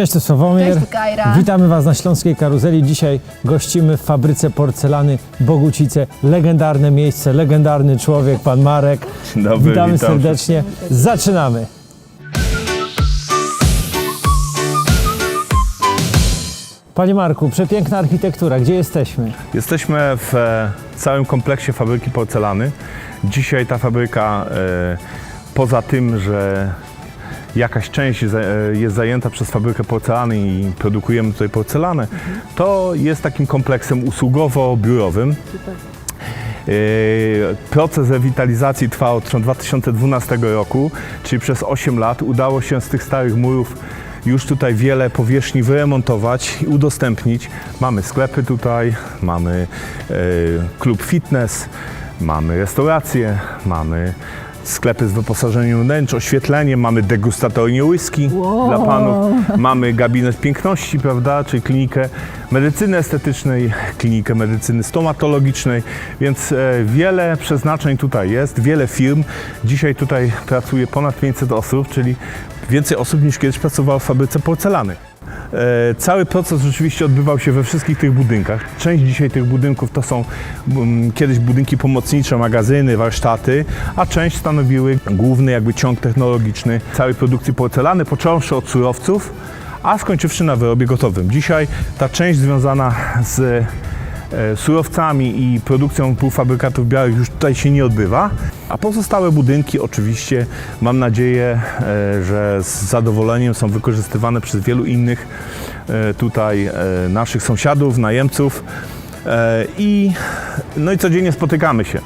Cześć, to Sławomir. Cześć, Kajra. Witamy Was na Śląskiej Karuzeli. Dzisiaj gościmy w fabryce porcelany Bogucice. Legendarne miejsce, legendarny człowiek, pan Marek. Dzień dobry, Witamy witam serdecznie. Zaczynamy. Panie Marku, przepiękna architektura. Gdzie jesteśmy? Jesteśmy w e, całym kompleksie fabryki porcelany. Dzisiaj ta fabryka, e, poza tym, że jakaś część e, jest zajęta przez fabrykę porcelany i produkujemy tutaj porcelanę, to jest takim kompleksem usługowo-biurowym. E, Proces rewitalizacji trwa od 2012 roku, czyli przez 8 lat udało się z tych starych murów już tutaj wiele powierzchni wyremontować i udostępnić. Mamy sklepy tutaj, mamy e, klub fitness, mamy restaurację, mamy sklepy z wyposażeniem wnętrz, oświetleniem, mamy degustatornię whisky dla panów, mamy gabinet piękności, prawda, czyli klinikę medycyny estetycznej, klinikę medycyny stomatologicznej, więc e, wiele przeznaczeń tutaj jest, wiele firm. Dzisiaj tutaj pracuje ponad 500 osób, czyli więcej osób niż kiedyś pracowało w fabryce porcelany. E, Cały proces rzeczywiście odbywał się we wszystkich tych budynkach. Część dzisiaj tych budynków to są mm, kiedyś budynki pomocnicze, magazyny, warsztaty, a część stanowiły główny jakby ciąg technologiczny całej produkcji porcelany, począwszy od surowców, a skończywszy na wyrobie gotowym. Dzisiaj ta część związana z surowcami i produkcją półfabrykatów białych już tutaj się nie odbywa. A pozostałe budynki oczywiście mam nadzieję, e, że z zadowoleniem są wykorzystywane przez wielu innych e, tutaj e, naszych sąsiadów, najemców E, i no i codziennie spotykamy się.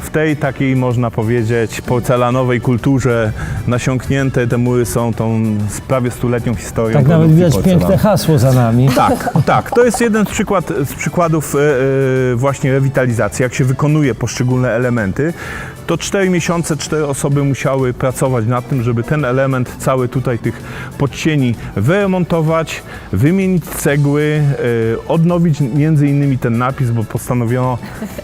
W tej takiej, można powiedzieć, porcelanowej kulturze nasiąknięte te mury są tą z prawie stuletnią historią. Tak nawet widać porcelany. piękne hasło za nami. Tak, tak. To jest jeden z, przykład, z przykładów e, e, właśnie rewitalizacji, jak się wykonuje poszczególne elementy. To 4 miesiące, 4 osoby musiały pracować nad tym, żeby ten element cały tutaj tych podcieni wyremontować, wymienić cegły, e, odnowić między innymi ten napis, bo postanowiono,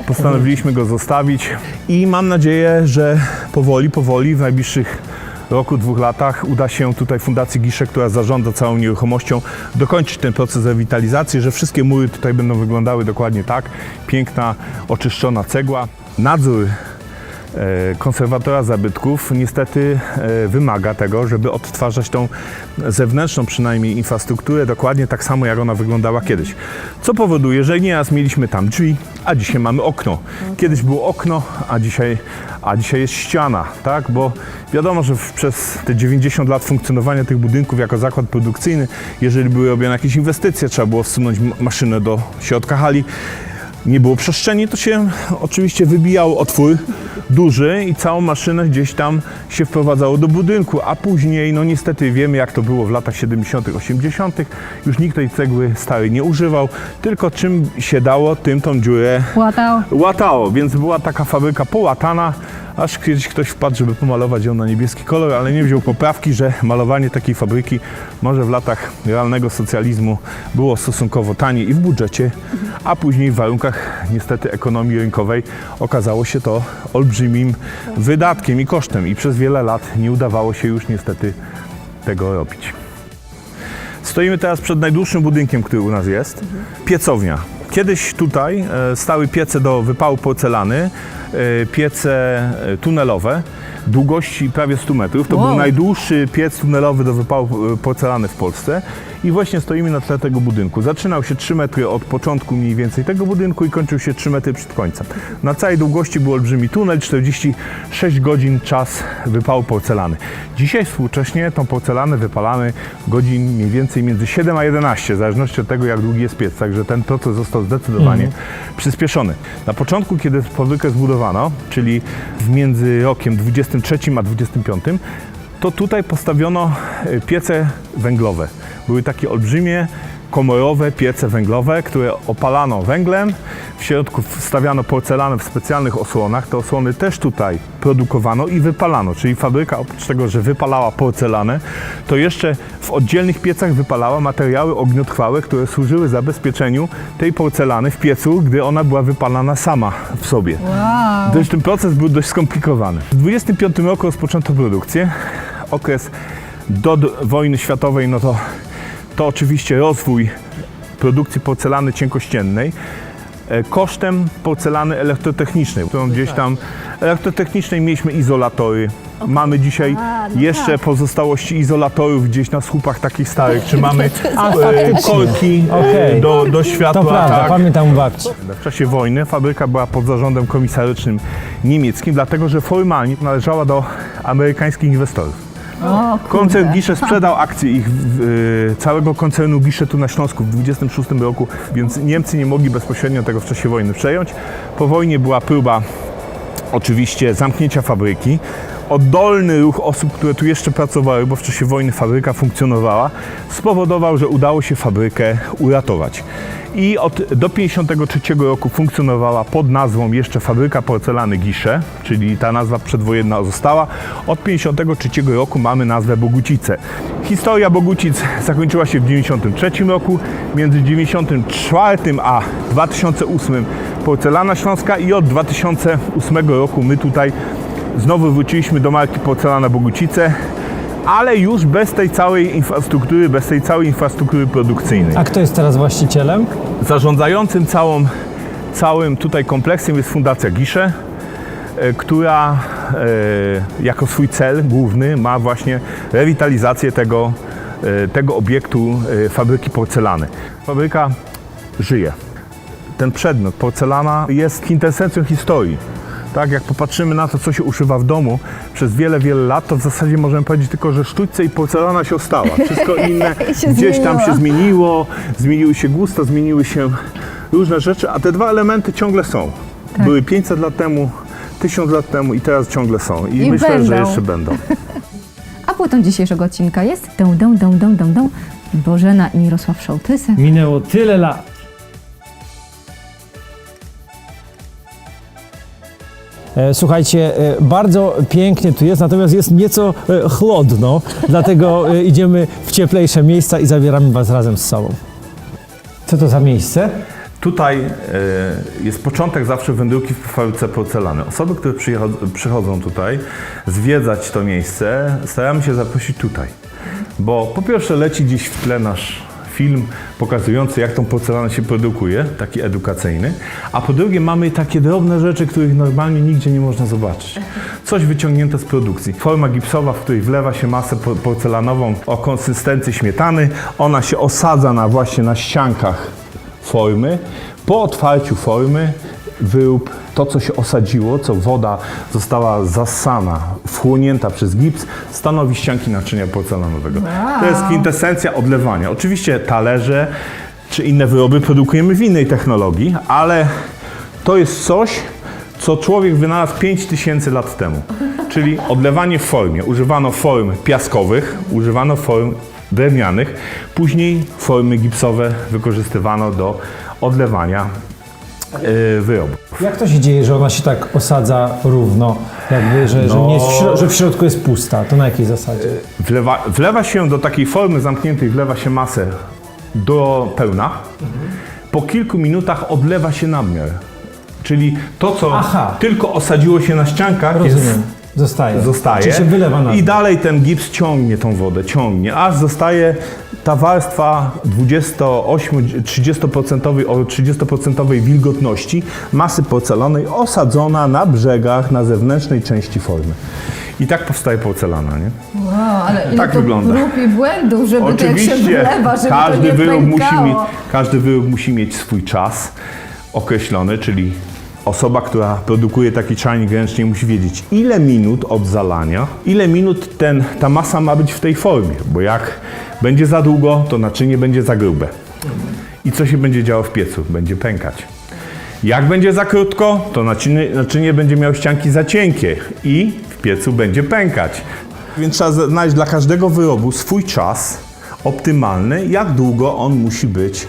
postanowiliśmy go zostawić i mam nadzieję, że powoli, powoli w najbliższych roku, dwóch latach uda się tutaj Fundacji Gisze, która zarządza całą nieruchomością, dokończyć ten proces rewitalizacji, że wszystkie mury tutaj będą wyglądały dokładnie tak. Piękna, oczyszczona cegła. Nadzór konserwatora zabytków niestety e, wymaga tego, żeby odtwarzać tą zewnętrzną przynajmniej infrastrukturę dokładnie tak samo, jak ona wyglądała kiedyś. Co powoduje, że nieraz mieliśmy tam drzwi, a dzisiaj mamy okno. Kiedyś było okno, a dzisiaj, a dzisiaj jest ściana, tak? Bo wiadomo, że przez te 90 lat funkcjonowania tych budynków jako zakład produkcyjny, jeżeli były robione jakieś inwestycje, trzeba było wsunąć maszynę do środka hali, nie było przestrzeni, to się oczywiście wybijał otwór duży i całą maszynę gdzieś tam się wprowadzało do budynku, a później, no niestety wiemy jak to było w latach 70., 80., już nikt tej cegły starej nie używał, tylko czym się dało, tym tą dziurę Łatał. łatało, więc była taka fabryka połatana, aż kiedyś ktoś wpadł, żeby pomalować ją na niebieski kolor, ale nie wziął poprawki, że malowanie takiej fabryki może w latach realnego socjalizmu było stosunkowo tanie i w budżecie, a później w warunkach niestety ekonomii rynkowej okazało się to olbrzymim wydatkiem i kosztem i przez wiele lat nie udawało się już niestety tego robić. Stoimy teraz przed najdłuższym budynkiem, który u nas jest. Piecownia. Kiedyś tutaj e, stały piece do wypału porcelany, e, piece e, tunelowe, długości prawie 100 metrów. To Wow. był najdłuższy piec tunelowy do wypału e, porcelany w Polsce. I właśnie stoimy na tle tego budynku. Zaczynał się 3 metry od początku mniej więcej tego budynku i kończył się 3 metry przed końcem. Na całej długości był olbrzymi tunel, 46 godzin czas wypału porcelany. Dzisiaj współcześnie tą porcelanę wypalamy godzin mniej więcej między 7 a 11, w zależności od tego jak długi jest piec. Także ten proces został zdecydowanie przyspieszony. Na początku, kiedy fabrykę zbudowano, czyli w między rokiem 23 a 25, to tutaj postawiono e, piece węglowe. Były takie olbrzymie, komorowe piece węglowe, które opalano węglem. W środku wstawiano porcelanę w specjalnych osłonach. Te osłony też tutaj produkowano i wypalano. Czyli fabryka oprócz tego, że wypalała porcelanę, to jeszcze w oddzielnych piecach wypalała materiały ogniotrwałe, które służyły zabezpieczeniu tej porcelany w piecu, gdy ona była wypalana sama w sobie. Wow. Ten proces był dość skomplikowany. W 25 roku rozpoczęto produkcję. Okres do wojny światowej, no to to oczywiście rozwój produkcji porcelany cienkościennej e, kosztem porcelany elektrotechnicznej, którą gdzieś tam elektrotechnicznej mieliśmy izolatory. Mamy dzisiaj jeszcze pozostałości izolatorów gdzieś na słupach takich starych, czy mamy A, e, faktycznie. korki e, Okej. do, do światła. To prawda, tak. pamiętam babci. W czasie wojny fabryka była pod zarządem komisarycznym niemieckim, dlatego że formalnie należała do amerykańskich inwestorów. Koncern Gisze sprzedał akcje ich całego koncernu Gisze tu na Śląsku w 26 roku, więc Niemcy nie mogli bezpośrednio tego w czasie wojny przejąć. Po wojnie była próba oczywiście zamknięcia fabryki. Oddolny ruch osób, które tu jeszcze pracowały, bo w czasie wojny fabryka funkcjonowała, spowodował, że udało się fabrykę uratować. I od, do 1953 roku funkcjonowała pod nazwą jeszcze fabryka porcelany Gisze, czyli ta nazwa przedwojenna została. Od 1953 roku mamy nazwę Bogucice. Historia Bogucic zakończyła się w 1993 roku. Między 1994 a 2008 porcelana śląska i od 2008 roku my tutaj znowu wróciliśmy do marki Porcelana Bogucice, ale już bez tej całej infrastruktury, bez tej całej infrastruktury produkcyjnej. A kto jest teraz właścicielem? Zarządzającym całą, całym tutaj kompleksem jest Fundacja Gisze, e, która e, jako swój cel główny ma właśnie rewitalizację tego, e, tego obiektu fabryki porcelany. Fabryka żyje. Ten przedmiot, porcelana, jest kwintesencją historii. Tak, jak popatrzymy na to, co się używa w domu przez wiele, wiele lat, to w zasadzie możemy powiedzieć tylko, że sztućce i porcelana się ostała. Wszystko inne się gdzieś tam zmieniło. się zmieniło, zmieniły się gusta, zmieniły się różne rzeczy, a te dwa elementy ciągle są. Tak. Były 500 lat temu, 1000 lat temu i teraz ciągle są. I, I myślę, że będą. jeszcze będą. A płytą dzisiejszego odcinka jest dą, dą, dą, dą, dą, dą, Bożena i Mirosław Szołtysy. Minęło tyle lat. Słuchajcie, e, bardzo pięknie tu jest, natomiast jest nieco e, chłodno, dlatego e, idziemy w cieplejsze miejsca i zabieramy Was razem z sobą. Co to za miejsce? Tutaj e, jest początek zawsze wędrówki w fabryce porcelany. Osoby, które przychodzą, tutaj zwiedzać to miejsce, staramy się zaprosić tutaj. Bo po pierwsze leci gdzieś w tle nasz film pokazujący, jak tą porcelanę się produkuje, taki edukacyjny, a po drugie mamy takie drobne rzeczy, których normalnie nigdzie nie można zobaczyć. Coś wyciągnięte z produkcji. Forma gipsowa, w której wlewa się masę po- porcelanową o konsystencji śmietany, ona się osadza na właśnie na ściankach formy. Po otwarciu formy wyrób to, co się osadziło, co woda została zassana, wchłonięta przez gips, stanowi ścianki naczynia porcelanowego. To jest kwintesencja odlewania. Oczywiście talerze czy inne wyroby produkujemy w innej technologii, ale to jest coś, co człowiek wynalazł 5000 lat temu. Czyli odlewanie w formie. Używano form piaskowych, używano form drewnianych, później formy gipsowe wykorzystywano do odlewania wyrobów. Jak to się dzieje, że ona się tak osadza równo, jakby, że, że, No. nie jest w, śro- że w środku jest pusta? To na jakiej zasadzie? Wlewa, wlewa się do takiej formy zamkniętej, wlewa się masę do pełna. Po kilku minutach odlewa się nadmiar. Czyli to, co Aha. tylko osadziło się na ściankach, jest Rozumiem. Zostaje. zostaje. Czy się wylewa na I dalej ten gips ciągnie tą wodę, ciągnie, aż zostaje ta warstwa 28-30% o 30% wilgotności masy porcelanej osadzona na brzegach, na zewnętrznej części formy. I tak powstaje porcelana, nie? Wow, ale ile Tak to wygląda. prób i błędów, żeby to jak się Oczywiście wlewa, żeby każdy, to nie wyrób musi mieć, każdy wyrób musi mieć swój czas określony, czyli osoba, która produkuje taki czajnik ręcznie musi wiedzieć ile minut od zalania, ile minut ten, ta masa ma być w tej formie, bo jak będzie za długo, to naczynie będzie za grube. I co się będzie działo w piecu? Będzie pękać. Jak będzie za krótko, to naczynie, naczynie będzie miało ścianki za cienkie i w piecu będzie pękać. Więc trzeba znaleźć dla każdego wyrobu swój czas optymalny, jak długo on musi być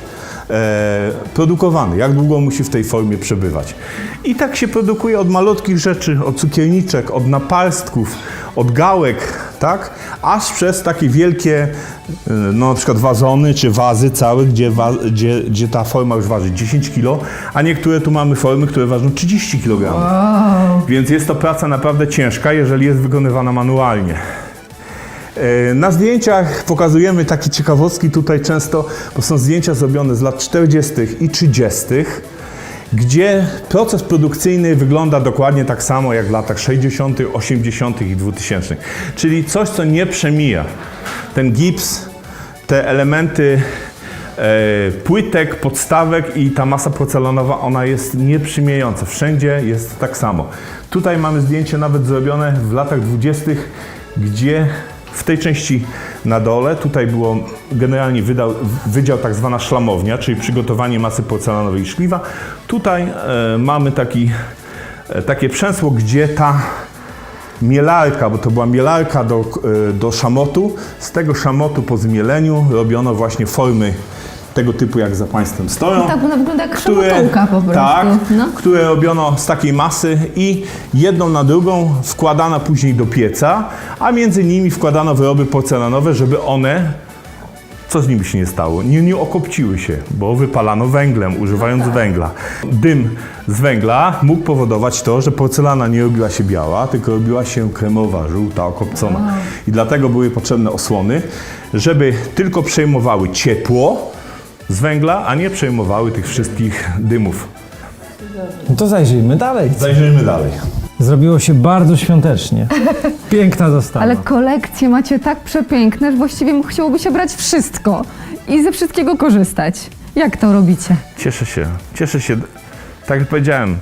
produkowany, jak długo musi w tej formie przebywać. I tak się produkuje od malutkich rzeczy, od cukierniczek, od naparstków, od gałek, tak? Aż przez takie wielkie, e, no na przykład wazony czy wazy całe, gdzie, gdzie, gdzie ta forma już waży 10 kg, a niektóre tu mamy formy, które ważą 30 kg. Więc jest to praca naprawdę ciężka, jeżeli jest wykonywana manualnie. E, Na zdjęciach pokazujemy takie ciekawostki tutaj często, bo są zdjęcia zrobione z lat 40. i 30., gdzie proces produkcyjny wygląda dokładnie tak samo jak w latach 60., 80. i 2000. Czyli coś, co nie przemija. Ten gips, te elementy e, płytek, podstawek i ta masa porcelanowa, ona jest nieprzymiejąca. Wszędzie jest tak samo. Tutaj mamy zdjęcie nawet zrobione w latach 20., gdzie w tej części na dole, tutaj było generalnie wydał, wydział tak zwana szlamownia, czyli przygotowanie masy porcelanowej i szkliwa. Tutaj e, mamy taki, e, takie przęsło, gdzie ta mielarka, bo to była mielarka do, e, do szamotu. Z tego szamotu po zmieleniu robiono właśnie formy tego typu, jak za Państwem stoją. No tak, bo ona wygląda jak które, po prostu. tak, No. które robiono z takiej masy i jedną na drugą wkładano później do pieca, a między nimi wkładano wyroby porcelanowe, żeby one co z nimi się nie stało? Nie, nie okopciły się, bo wypalano węglem, używając węgla. Dym z węgla mógł powodować to, że porcelana nie robiła się biała, tylko robiła się kremowa, żółta, okopcona. I dlatego były potrzebne osłony, żeby tylko przejmowały ciepło z węgla, a nie przejmowały tych wszystkich dymów. No to zajrzyjmy dalej. Zajrzyjmy dalej. Zrobiło się bardzo świątecznie. Piękna dostawa. Ale kolekcje macie tak przepiękne, że właściwie chciałoby się brać wszystko i ze wszystkiego korzystać. Jak to robicie? Cieszę się, cieszę się. Tak jak powiedziałem,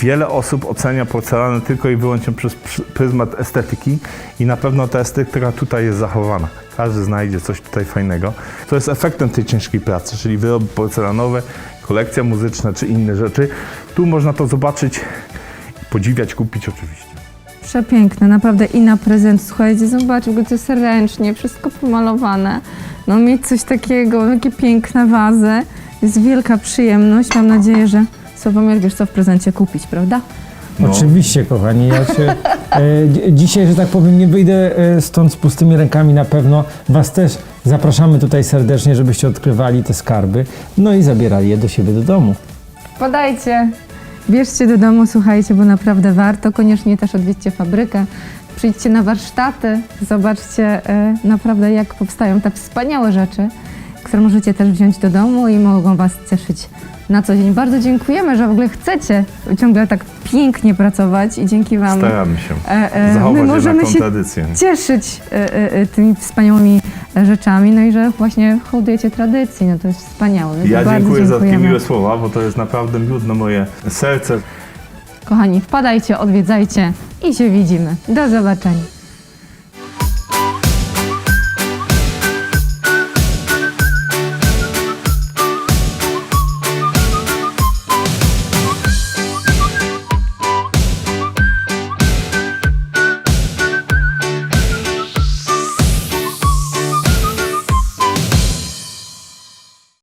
wiele osób ocenia porcelanę tylko i wyłącznie przez pryzmat estetyki i na pewno ta estetyka tutaj jest zachowana. Każdy znajdzie coś tutaj fajnego, co jest efektem tej ciężkiej pracy, czyli wyroby porcelanowe, kolekcja muzyczna czy inne rzeczy. Tu można to zobaczyć, podziwiać, kupić oczywiście. Przepiękne, naprawdę i na prezent, słuchajcie, zobacz, jak to jest ręcznie, wszystko pomalowane. No mieć coś takiego, takie piękne wazy, jest wielka przyjemność. Mam nadzieję, że Sławomir wiesz co w prezencie kupić, prawda? No. Oczywiście, kochani. Ja się, e, dzi- dzisiaj, że tak powiem, nie wyjdę e, stąd z pustymi rękami na pewno. Was też zapraszamy tutaj serdecznie, żebyście odkrywali te skarby, no i zabierali je do siebie do domu. Podajcie, bierzcie do domu, słuchajcie, bo naprawdę warto. Koniecznie też odwiedźcie fabrykę, przyjdźcie na warsztaty, zobaczcie e, naprawdę jak powstają te wspaniałe rzeczy, które możecie też wziąć do domu i mogą Was cieszyć na co dzień. Bardzo dziękujemy, że w ogóle chcecie ciągle tak pięknie pracować i dzięki Wam Staramy się e, e, zachować my możemy się tradycję. cieszyć e, tymi wspaniałymi rzeczami, no i że właśnie hołdujecie tradycji, no to jest wspaniałe. Ja dziękuję za takie miłe słowa, bo to jest naprawdę miód na moje serce. Kochani, wpadajcie, odwiedzajcie i się widzimy. Do zobaczenia.